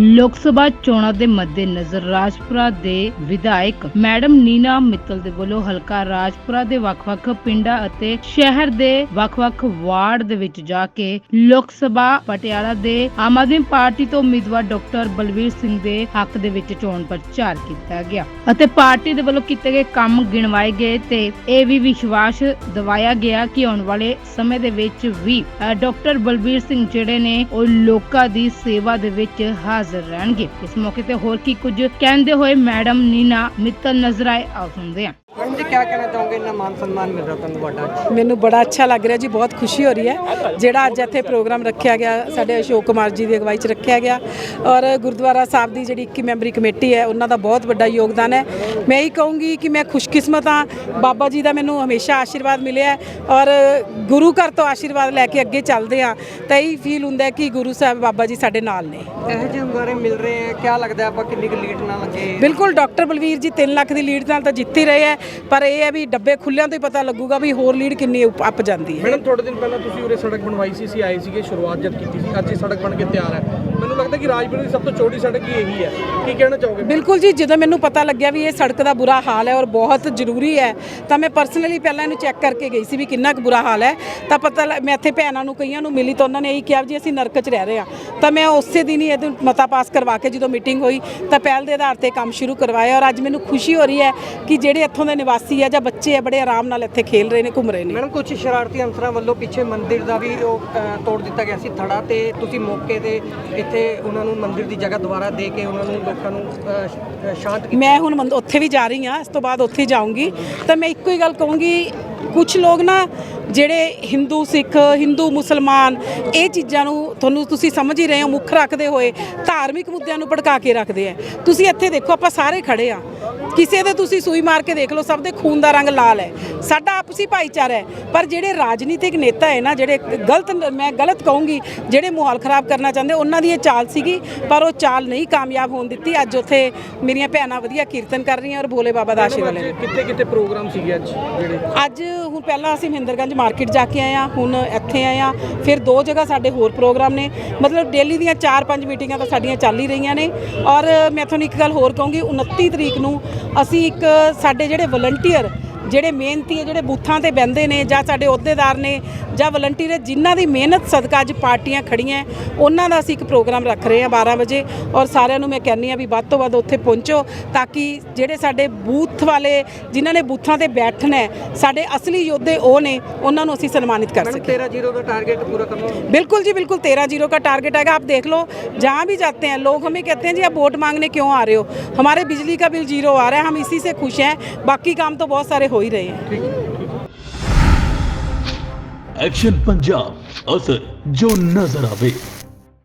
ਲੋਕ ਸਭਾ ਚੋਣਾਂ ਦੇ ਮੱਦੇਨਜ਼ਰ ਰਾਜਪੁਰਾ ਦੇ ਵਿਧਾਇਕ ਮੈਡਮ ਨੀਨਾ ਮਿੱਤਲ ਦੇ ਵੱਲੋਂ ਹਲਕਾ ਰਾਜਪੁਰਾ ਦੇ ਵੱਖ-ਵੱਖ ਪਿੰਡਾਂ ਅਤੇ ਸ਼ਹਿਰ ਦੇ ਵੱਖ-ਵੱਖ ਵਾਰਡ ਦੇ ਵਿੱਚ ਜਾ ਕੇ ਲੋਕ ਸਭਾ ਪਟਿਆਲਾ ਦੇ ਆਮ ਆਦਮੀ ਪਾਰਟੀ ਤੋਂ ਉਮੀਦਵਾਰ ਡਾਕਟਰ ਬਲਵੀਰ ਸਿੰਘ ਦੇ ਹੱਕ ਦੇ ਵਿੱਚ ਚੋਣ ਪ੍ਰਚਾਰ ਕੀਤਾ ਗਿਆ ਅਤੇ ਪਾਰਟੀ ਦੇ ਵੱਲੋਂ ਕੀਤੇ ਗਏ ਕੰਮ ਗਿਣਵਾਏ ਗਏ ਤੇ ਇਹ ਵੀ ਵਿਸ਼ਵਾਸ ਦਿਵਾਇਆ ਗਿਆ ਕਿ ਆਉਣ ਵਾਲੇ ਸਮੇਂ ਦੇ ਵਿੱਚ ਵੀ ਡਾਕਟਰ ਬਲਵੀਰ ਸਿੰਘ ਜਿਹੜੇ ਨੇ ਉਹ ਲੋਕਾਂ ਦੀ ਸੇਵਾ ਦੇ ਵਿੱਚ ਹਰ ਹਾਜ਼ਰ ਰਹਿਣਗੇ। ਇਸ ਮੌਕੇ ਤੇ ਹੋਰ ਕੀ ਕੁਝ ਕਹਿੰਦੇ ਹੋਏ ਮੈਡਮ ਨੀਨਾ, ਮਿੱਤਲ ਨਜ਼ਰ ਆਏ ਆਓ ਸੁਣਦੇ ਹਾਂ ਮੈਡਮ ਜੀ ਕੀ ਕਹਿਣਾ ਚਾਹੋਗੇ? ਇੰਨਾ ਮਾਨ ਸਨਮਾਨ ਮਿਲ ਰਿਹਾ ਤੁਹਾਨੂੰ ਵੱਡਾ ਮੈਨੂੰ ਬੜਾ ਅੱਛਾ ਲੱਗ ਰਿਹਾ ਜੀ ਬਹੁਤ ਖੁਸ਼ੀ ਹੋ ਰਹੀ ਹੈ। ਜਿਹੜਾ ਅੱਜ ਇੱਥੇ ਪ੍ਰੋਗਰਾਮ ਰੱਖਿਆ ਗਿਆ ਸਾਡੇ ਅਸ਼ੋਕ ਕੁਮਾਰ ਜੀ ਦੀ ਅਗਵਾਈ 'ਚ ਰੱਖਿਆ ਗਿਆ। ਔਰ ਗੁਰਦੁਆਰਾ ਸਾਹਿਬ ਦੀ ਜਿਹੜੀ 21 ਮੈਂਬਰੀ ਕਮੇਟੀ ਹੈ ਉਹਨਾਂ ਦਾ ਬਹੁਤ ਵੱਡਾ ਯੋਗਦਾਨ ਹੈ। ਮੈਂ ਇਹ ਕਹੂੰਗੀ ਕਿ ਮੈਂ ਖੁਸ਼ਕਿਸਮਤ ਹਾਂ। ਬਾਬਾ ਜੀ ਦਾ ਮੈਨੂੰ ਹਮੇਸ਼ਾ ਆਸ਼ੀਰਵਾਦ ਮਿਲਿਆ ਔਰ ਗੁਰੂ ਘਰ ਤੋਂ ਆਸ਼ੀਰਵਾਦ ਲੈ ਕੇ ਅੱਗੇ ਚੱਲਦੇ ਹਾਂ। ਤਾਂ ਇਹ ਫੀਲ ਹੁੰਦਾ ਹੈ ਕਿ ਗੁਰੂ ਸਾਹਿਬ ਬਾਬਾ ਜੀ ਸਾਡੇ ਨਾਲ ਨੇ। ਇਹੋ ਜਿਹੇ ਹੁੰਗਾਰੇ ਮਿਲ ਰਹੇ ਹੈ। ਕੀ ਲੱਗਦਾ ਆਪਾਂ ਕਿੰਨੀ ਕੁ ਲੀਡ ਨਾ ਲੱਗੇ ਬਿਲਕੁਲ ਡਾਕਟਰ ਬਲਵੀਰ ਜੀ 3 ਲੱਖ ਦੀ ਲੀਡ ਨਾਲ ਤਾਂ ਜਿੱਤ ਹੀ ਰਹੇ ਹੈ। ਪਰ ਇਹ ਹੈ ਵੀ ਡੱਬੇ ਖੁੱਲਿਆਂ ਤੋਂ ਹੀ ਪਤਾ ਲੱਗੂਗਾ ਵੀ ਹੋਰ ਲੀਡ ਕਿੰਨੀ ਅੱਪ ਜਾਂਦੀ ਹੈ। ਮੈਡਮ ਥੋੜੇ ਦਿਨ ਪਹਿਲਾਂ ਤੁਸੀਂ ਉਰੇ ਸੜਕ ਬਣਵਾਈ ਸੀ ਸੀ ਆਏ ਸੀਗੇ ਸ਼ੁਰੂਆਤ ਜਦ ਕੀਤੀ ਸੀ ਅੱਜ ਇਹ ਸੜਕ ਬਣ ਕੇ ਤਿਆਰ ਹੈ। ਮੈਨੂੰ ਲੱਗਦਾ ਕਿ ਰਾਜਪੁਰ ਦੀ ਸਭ ਤੋਂ ਛੋਟੀ ਸੜਕ ਹੀ ਇਹੀ ਹੈ। ਕੀ ਕਹਿਣਾ ਚਾਹੋਗੇ? ਬਿਲਕੁਲ ਜੀ ਜਦੋਂ ਮੈਨੂੰ ਪਤਾ ਲੱਗਿਆ ਵੀ ਇਹ ਸੜਕ ਦਾ ਬੁਰਾ ਹਾਲ ਹੈ ਔਰ ਬਹੁਤ ਜ਼ਰੂਰੀ ਹੈ ਤਾਂ ਮੈਂ ਪਰਸਨਲੀ ਪਹਿਲਾਂ ਇਹਨੂੰ ਚੈੱਕ ਕਰਕੇ ਗਈ ਸੀ ਵੀ ਕਿੰਨਾ ਕੁ ਬੁਰਾ ਹਾਲ ਹੈ। ਤਾਂ ਪਤਾ ਮੈਂ ਇੱਥੇ ਭੈਣਾਂ ਨੂੰ ਕਈਆਂ ਨੂੰ ਮਿਲੀ ਤਾਂ ਉਹਨਾਂ ਨੇ ਇਹੀ ਕਿਹਾ ਜੀ ਅਸੀਂ ਨਰਕ 'ਚ ਰਹਿ ਰਹੇ ਹਾਂ। ਤਾਂ ਮੈਂ ਉਸੇ ਦਿਨ ਹੀ ਇਹਦੇ ਮਤਾ ਪਾਸ ਕਰਵਾ ਕੇ ਜਦੋਂ ਮੀਟਿੰਗ ਹੋਈ ਤਾਂ ਪਹਿਲ ਦੇ ਆਧਾਰ ਤੇ ਕੰਮ ਸ਼ੁਰੂ ਕਰਵਾਇਆ ਔਰ ਅੱਜ ਮੈਨੂੰ ਖੁਸ਼ੀ ਹੋ ਰਹੀ ਹੈ ਕਿ ਜਿਹੜੇ ਇੱਥੋਂ ਦੇ ਨਿਵਾਸੀ ਆ ਜਾਂ ਬੱਚੇ ਆ ਬੜੇ ਆਰਾਮ ਨਾਲ ਇੱਥੇ ਖੇਲ ਰਹੇ ਨੇ ਘੁੰਮ ਰਹੇ ਨੇ। ਮੈਡਮ ਕੁਝ ਸ਼ਰਾਰਤੀ ਅਨਸਰਾਂ ਵੱਲੋਂ ਪਿੱਛੇ ਮੰਦਿਰ ਦਾ ਵੀ ਉਹ ਅ, ਤੋੜ ਦਿੱਤਾ ਗਿਆ ਸੀ ਥੜਾ ਤੇ ਤੁਸੀਂ ਮੌਕੇ ਤੇ ਇੱਥੇ ਉਹਨਾਂ ਨੂੰ ਮੰਦਿਰ ਦੀ ਜਗ੍ਹਾ ਦੁਬਾਰਾ ਦੇ ਕੇ ਉਹਨਾਂ ਨੂੰ ਲੋਕਾਂ ਨੂੰ ਅ, ਸ਼- ਸ਼ਾਂਤ ਕੀਤਾ। ਮੈਂ ਹੁਣ ਮੰਦ- ਉੱਥੇ ਵੀ ਜਾ ਰਹੀ ਹਾਂ ਇਸ ਤੋਂ ਬਾਅਦ ਉੱਥੇ ਜਾਊਂਗੀ। ਤਾਂ ਮੈਂ ਇੱਕੋ ਹੀ ਗੱਲ ਕਹੂੰਗੀ ਕੁਝ ਲੋਕ ਨਾ ਜਿਹੜੇ ਹਿੰਦੂ ਸਿੱਖ ਹਿੰਦੂ ਮੁਸਲਮਾਨ ਇਹ ਚੀਜ਼ਾਂ ਨੂੰ ਤੁਹਾਨੂੰ ਤੁਸੀਂ ਸਮਝ ਹੀ ਰਹੇ ਹੋ ਮੁੱਖ ਰੱਖਦੇ ਹੋਏ ਧਾਰਮਿਕ ਮੁੱਦਿਆਂ ਨੂੰ ਭੜਕਾ ਕੇ ਰੱਖਦੇ ਆ। ਤੁਸੀਂ ਇੱਥੇ ਦੇਖੋ ਆਪਾਂ ਸਾਰੇ ਖੜੇ ਆ। ਕਿਸੇ ਦੇ ਤੁਸੀਂ ਸੂਈ ਮਾਰ ਕੇ ਦੇਖ ਲਓ, ਸਭ ਦੇ ਖੂਨ ਦਾ ਰੰਗ ਲਾਲ ਹੈ। ਸਾਡਾ ਆਪਸੀ ਭਾਈਚਾਰਾ ਹੈ। ਪਰ ਜਿਹੜੇ ਰਾਜਨੀਤਿਕ ਨੇਤਾ ਹੈ ਨਾ ਜਿਹੜੇ ਗਲਤ ਮੈਂ ਗਲਤ ਕਹੂੰਗੀ ਜਿਹੜੇ ਮਾਹੌਲ ਖਰਾਬ ਕਰਨਾ ਚਾਹੁੰਦੇ ਉਹਨਾਂ ਦੀ ਇਹ ਚਾਲ ਸੀਗੀ ਪਰ ਉਹ ਚਾਲ ਨਹੀਂ ਕਾਮਯਾਬ ਹੋਣ ਦਿੱਤੀ। ਅੱਜ ਉੱਥੇ ਮੇਰੀਆਂ ਭੈਣਾਂ ਵਧੀਆ ਕੀਰਤਨ ਕਰ ਰਹੀਆਂ ਔਰ ਭੋਲੇ ਬਾਬਾ ਦਾ ਆਸ਼ੀਰਵਾਦ ਲੈ ਰਹੀਆਂ। ਕਿੱਥੇ ਕਿੱਥੇ ਪ੍ਰੋਗਰਾਮ ਸੀਗੇ ਅੱਜ ਜਿਹੜੇ? ਅੱਜ ਹੁਣ ਪਹਿਲਾਂ ਅਸੀਂ ਮਹਿੰਦਰਗੰਜ ਮਾਰਕੀਟ ਜਾ ਕੇ ਆਏ ਆ ਹੁਣ ਇੱਥੇ ਆਏ ਆ ਫਿਰ ਦੋ ਜਗ੍ਹਾ ਸਾਡੇ ਹੋਰ ਪ੍ਰੋਗਰਾਮ ਨੇ। ਮਤਲਬ ਡੇਲੀ ਦੀਆਂ 4-5 ਮੀਟਿੰਗਾਂ ਤਾਂ ਸਾਡੀਆਂ ਚੱਲ ਹੀ ਰਹੀਆਂ ਨੇ। ਔਰ ਮੈਂ ਤੁਹਾਨੂੰ ਇੱਕ ਗੱਲ ਹੋਰ ਕਹੂੰਗੀ 29 ਤਰੀਕ ਨੂੰ ਅਸੀਂ ਇੱਕ ਸਾਡੇ ਜਿਹੜੇ ਵਲੰਟੀਅਰ ਜਿਹੜੇ ਮਿਹਨਤੀ ਹੈ ਜਿਹੜੇ ਬੂਥਾਂ ਤੇ ਬਹਿੰਦੇ ਨੇ ਜਾਂ ਸਾਡੇ ਅਹੁਦੇਦਾਰ ਨੇ ਜਾਂ ਵਲੰਟੀਅਰ ਜਿਨ੍ਹਾਂ ਦੀ ਮਿਹਨਤ ਸਦਕਾ ਅੱਜ ਪਾਰਟੀਆਂ ਖੜੀਆਂ ਹੈ, ਉਹਨਾਂ ਦਾ ਅਸੀਂ ਇੱਕ ਪ੍ਰੋਗਰਾਮ ਰੱਖ ਰਹੇ ਹਾਂ 12 ਵਜੇ ਔਰ ਸਾਰਿਆਂ ਨੂੰ ਮੈਂ ਕਹਿੰਨੀ ਆ ਵੀ ਵੱਧ ਤੋਂ ਵੱਧ ਉੱਥੇ ਪਹੁੰਚੋ ਤਾਂ ਕਿ ਜਿਹੜੇ ਸਾਡੇ ਬੂਥ ਵਾਲੇ ਜਿਨ੍ਹਾਂ ਨੇ ਬੂਥਾਂ ਤੇ ਬੈਠਣਾ ਹੈ, ਸਾਡੇ ਅਸਲੀ ਯੋਧੇ ਉਹ ਨੇ ਉਹਨਾਂ ਨੂੰ ਅਸੀਂ ਸਨਮਾਨਿਤ ਕਰ मैडम ਸਕੀਏ तेरह जीरो का टारगेट पूरा करना बिल्कुल जी बिल्कुल तेरह जीरो का टारगेट आएगा आप देख लो जहाँ भी जाते हैं लोग हमें कहते हैं जी आप वोट मांगने क्यों आ रहे हो हमारे बिजली का बिल जीरो आ रहा है हम इसी से खुश हैं बाकी काम तो बहुत सारे हो ਹੀ ਰਹੇ ਹੈ। ਐਕਸ਼ਨ ਪੰਜਾਬ ਅਸਰ ਜੋ ਨਜ਼ਰ ਆਵੇ।